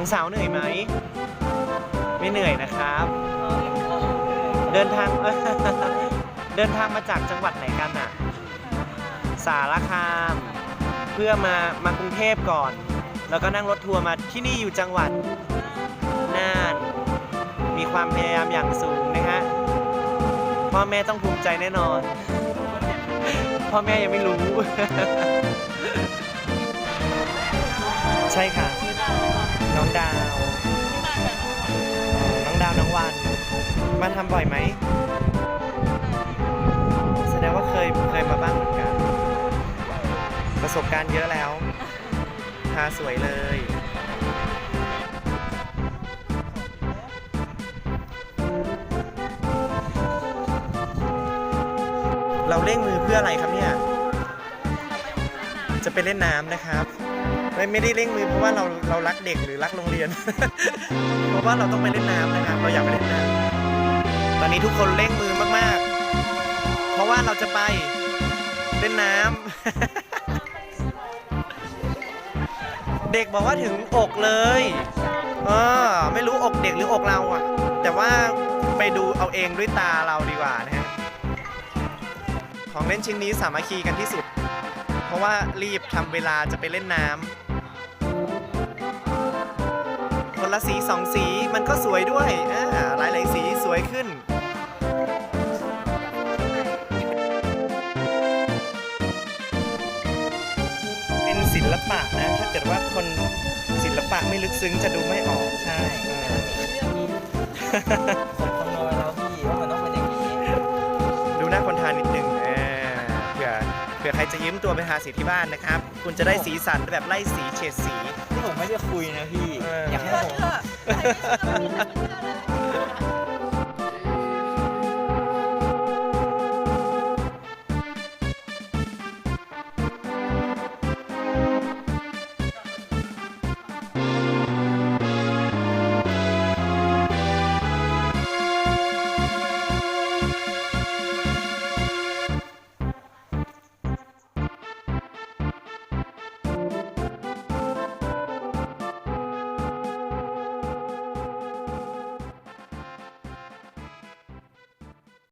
องสาวเหนื่อยไหม ไม่เหนื่อยนะครับ เดินทาง เดินทางมาจากจังหวัดไหนกันอะสารคาม เพื่อมามากรุงเทพก่อน แล้วก็นั่งรถทัวร์มาที่นี่อยู่จังหวัดน่าน มีความพยายามอย่างสูงนะฮะ พ่อแม่ต้องภูมิใจแน่นอน พ่อแม่ยังไม่รู้ ใช่ค่ะ น้องดาวน้องดาวน้องวัน มาทำบ่อยไหม แสดงว่าเคยเคยมาบ้างเหมือนกัน ประสบการณ์เยอะแล้วทาสวยเลย เราเร่งมือเพื่ออะไรครับเนี่ย จะไปเล่นน้ำนะครับ ไม่ไม่ได้เร่งมือเพราะว่าเราเรารักเด็กหรือรักโรงเรียน เพราะว่าเราต้องไปเล่นน้ำนะครับเราอยากไปเล่นน้ำตอนนี้ทุกคนเร่งมือมากๆ เพราะว่าเราจะไปเล่นน้ำเด็กบอกว่าถึงอกเลยเออไม่รู้อกเด็กหรืออกเราอะแต่ว่าไปดูเอาเองด้วยตาเราดีกว่านะฮะของเล่นชิ้นนี้สามัคคีกันที่สุด เพราะว่ารีบทำเวลาจะไปเล่นน้ำ ละสีสองสีมันก็สวยด้วยอ่าหลายหลายๆสีสวยขึ้น เป็นศิลปะนะ ถ้าเกิดว่าคนศิลปะไม่ลึกซึ้งจะดูไม่ออกใช่ รจะยืมตัวไปทาสีที่บ้านนะครับ คุณจะได้สีสันแบบไล่สีเฉดสี ที่ผมไม่ได้คุยนะพี่เออออยากให้ผม